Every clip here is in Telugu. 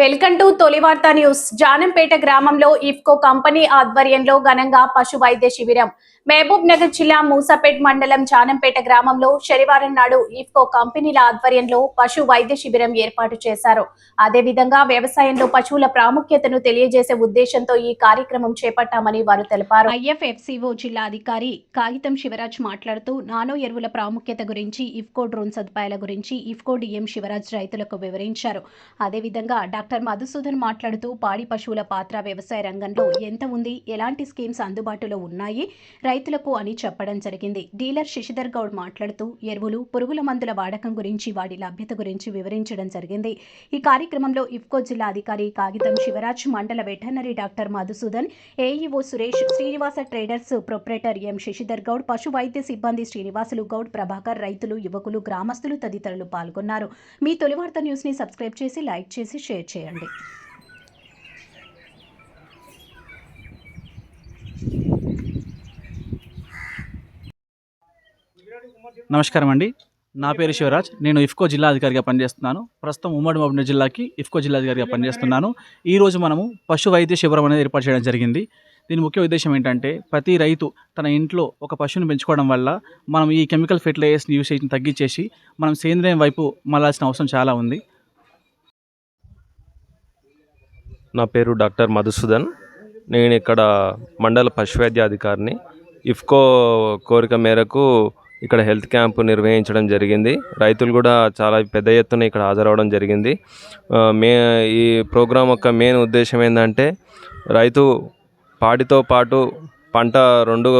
వెల్కమ్ టు తొలి వార్తా న్యూస్. జానంపేట గ్రామంలో ఇఫ్కో కంపెనీ ఆధ్వర్యంలో ఘనంగా పశు వైద్య శిబిరం. మహబూబ్ నగర్ జిల్లా మూసాపేట్ మండలం జానంపేట గ్రామంలో శనివారం నాడు ఇఫ్కో కంపెనీల ఆధ్వర్యంలో పశు వైద్య శిబిరం ఏర్పాటు చేశారు. అదేవిధంగా వ్యవసాయంలో పశువుల ప్రాముఖ్యతను తెలియజేసే ఉద్దేశంతో ఈ కార్యక్రమం చేపట్టామని వారు తెలిపారు. ఐఎఫ్ఎఫ్సిఓ జిల్లా అధికారి కాగితం శివరాజ్ మాట్లాడుతూ నానో ఎరువుల ప్రాముఖ్యత గురించి ఇఫ్కో డ్రోన్ సదుపాయాల గురించి ఇఫ్కో డిఎం శివరాజ్ రైతులకు వివరించారు. అదేవిధంగా డాక్టర్ డాక్టర్ మధుసూదన్ మాట్లాడుతూ పాడి పశువుల పాత్ర వ్యవసాయ రంగంలో ఎంత ఉంది ఎలాంటి స్కీమ్స్ అందుబాటులో ఉన్నాయి రైతులకు అని చెప్పడం జరిగింది. డీలర్ శశిధర్ గౌడ్ మాట్లాడుతూ ఎరువులు పురుగుల మందుల వాడకం గురించి వాటి లభ్యత గురించి వివరించడం జరిగింది. ఈ కార్యక్రమంలో ఇఫ్కో జిల్లా అధికారి కాగితం శివరాజ్ మండల veterinary doctor Madhusudan AEO Suresh Srinivasa traders proprietor M Shashidhar Goud పశు వైద్య సిబ్బంది శ్రీనివాసులు గౌడ్ ప్రభాకర్ రైతులు యువకులు గ్రామస్తులు తదితరులు పాల్గొన్నారు. మీ తొలి వార్త న్యూస్ని సబ్స్క్రైబ్ చేసి లైక్ చేసి షేర్ చేయండి. నమస్కారం అండి. నా పేరు శివరాజ్. నేను ఇఫ్కో జిల్లా అధికారిగా పనిచేస్తున్నాను. ప్రస్తుతం ఉమ్మడి మహబూబ్ జిల్లాకి ఇఫ్కో జిల్లా అధికారిగా పనిచేస్తున్నాను. ఈరోజు మనము పశు వైద్య శిబిరం అనేది ఏర్పాటు చేయడం జరిగింది. దీని ముఖ్య ఉద్దేశం ఏంటంటే ప్రతి రైతు తన ఇంట్లో ఒక పశువుని పెంచుకోవడం వల్ల మనం ఈ కెమికల్ ఫెర్టిలైజర్స్ యూసేజ్ని తగ్గించేసి మనం సేంద్రియం వైపు మళ్ళాల్సిన అవసరం చాలా ఉంది. నా పేరు డాక్టర్ మధుసూదన్. నేను ఇక్కడ మండల పశువైద్యాధికారిని. ఇఫ్కో కోరిక మేరకు ఇక్కడ హెల్త్ క్యాంపు నిర్వహించడం జరిగింది. రైతులు కూడా చాలా పెద్ద ఎత్తున ఇక్కడ హాజరవడం జరిగింది. మే ఈ ప్రోగ్రాం యొక్క మెయిన్ ఉద్దేశం ఏంటంటే రైతు పాడితో పాటు పంట రెండు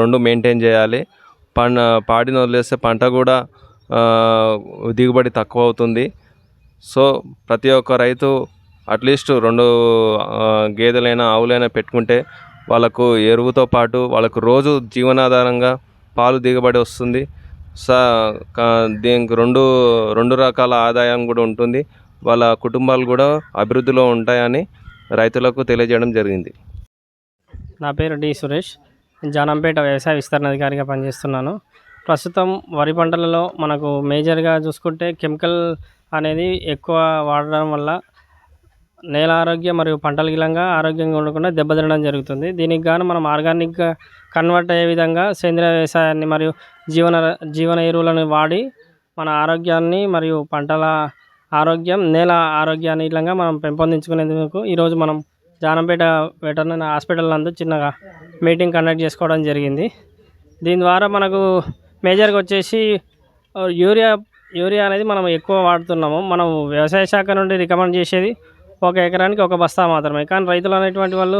రెండు మెయింటైన్ చేయాలి. పన్ పాడిని వదిలేస్తే పంట కూడా దిగుబడి తక్కువ అవుతుంది. సో ప్రతి ఒక్క రైతు అట్లీస్ట్ రెండు గేదెలైనా ఆవులైనా పెట్టుకుంటే వాళ్ళకు ఎరువుతో పాటు వాళ్ళకు రోజు జీవనాధారంగా పాలు దిగుబడి వస్తుంది. సా కా- దీనికి రెండు రెండు రకాల ఆదాయం కూడా ఉంటుంది. వాళ్ళ కుటుంబాలు కూడా అభివృద్ధిలో ఉంటాయని రైతులకు తెలియజేయడం జరిగింది. నా పేరు డి సురేష్. జానంపేట వ్యవసాయ విస్తరణ అధికారిగా పనిచేస్తున్నాను. ప్రస్తుతం వరి పంటలలో మనకు మేజర్గా చూసుకుంటే కెమికల్ అనేది ఎక్కువ వాడడం వల్ల నేల ఆరోగ్యం మరియు పంటల గిలంగా ఆరోగ్యంగా ఉండకుండా దెబ్బతినడం జరుగుతుంది. దీనికి గాను మనం ఆర్గానిక్గా కన్వర్ట్ అయ్యే విధంగా సేంద్రియ వ్యవసాయాన్ని మరియు జీవన జీవన ఎరువులను వాడి మన ఆరోగ్యాన్ని మరియు పంటల ఆరోగ్యం నేల ఆరోగ్యాన్ని ఇలాగా మనం పెంపొందించుకునేందుకు ఈరోజు మనం జానంపేట వెటర్నరీ హాస్పిటల్ నందు చిన్నగా మీటింగ్ కండక్ట్ చేసుకోవడం జరిగింది. దీని ద్వారా మనకు మేజర్గా వచ్చేసి యూరియా యూరియా అనేది మనం ఎక్కువ వాడుతున్నాము. మనం వ్యవసాయ శాఖ నుండి రికమెండ్ చేసేది ఒక ఎకరానికి ఒక బస్తా మాత్రమే. కానీ రైతులు అనేటువంటి వాళ్ళు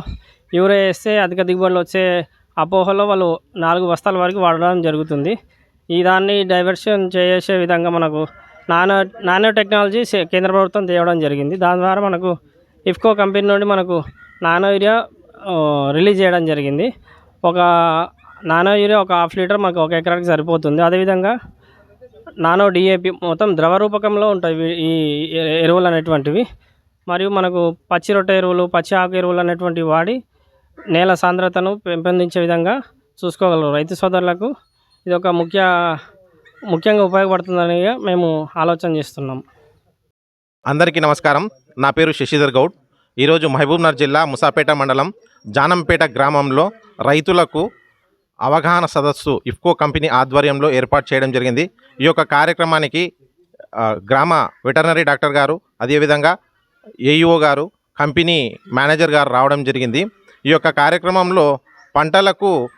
యూరియా వేస్తే అధిక దిగుబడులు వచ్చే అపోహలో వాళ్ళు నాలుగు బస్తాల వరకు వాడడం జరుగుతుంది. ఈ దాన్ని డైవర్షన్ చేసే విధంగా మనకు నానో నానో టెక్నాలజీ కేంద్ర ప్రభుత్వం తేవడం జరిగింది. దాని ద్వారా మనకు ఇఫ్కో కంపెనీ నుండి మనకు నానో యూరియా రిలీజ్ చేయడం జరిగింది. ఒక నానో యూరియా ఒక హాఫ్ లీటర్ మనకు ఒక ఎకరానికి సరిపోతుంది. అదేవిధంగా నానో డిఏపి మొత్తం ద్రవ రూపకంలో ఉంటాయి ఈ ఎరువులు అనేటువంటివి. మరియు మనకు పచ్చి రొట్టె ఎరువులు పచ్చి ఆకు ఎరువులు అనేటువంటివి వాడి నేల సాంద్రతను పెంపొందించే విధంగా చూసుకోగలరు. రైతు సోదరులకు ఇది ఒక ముఖ్య ముఖ్యంగా ఉపయోగపడుతుందని మేము ఆలోచన చేస్తున్నాం. అందరికీ నమస్కారం. నా పేరు శశిధర్ గౌడ్. ఈరోజు మహబూబ్నగర్ జిల్లా ముసాపేట మండలం జానంపేట గ్రామంలో రైతులకు అవగాహన సదస్సు ఇఫ్కో కంపెనీ ఆధ్వర్యంలో ఏర్పాటు చేయడం జరిగింది. ఈ యొక్క కార్యక్రమానికి గ్రామ వెటర్నరీ డాక్టర్ గారు అదేవిధంగా ఏఈఓ గారు కంపెనీ మేనేజర్ గారు రావడం జరిగింది. ఈ యొక్క కార్యక్రమంలో పంటలకు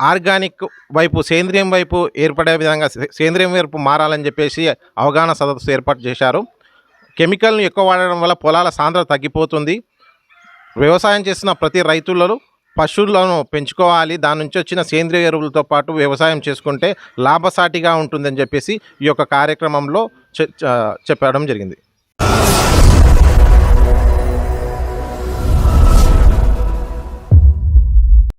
ఆర్గానిక్ వైపు సేంద్రియం వైపు ఏర్పడే విధంగా సేంద్రియం వైపు మారాలని చెప్పేసి అవగాహన సదస్సు ఏర్పాటు చేశారు. కెమికల్ని ఎక్కువ వాడడం వల్ల పొలాల సాంద్రత తగ్గిపోతుంది. వ్యవసాయం చేసిన ప్రతి రైతులలో పశువులను పెంచుకోవాలి. దాని నుంచి వచ్చిన సేంద్రియ ఎరువులతో పాటు వ్యవసాయం చేసుకుంటే లాభసాటిగా ఉంటుందని చెప్పేసి ఈ యొక్క కార్యక్రమంలో చె- చెప్పడం జరిగింది.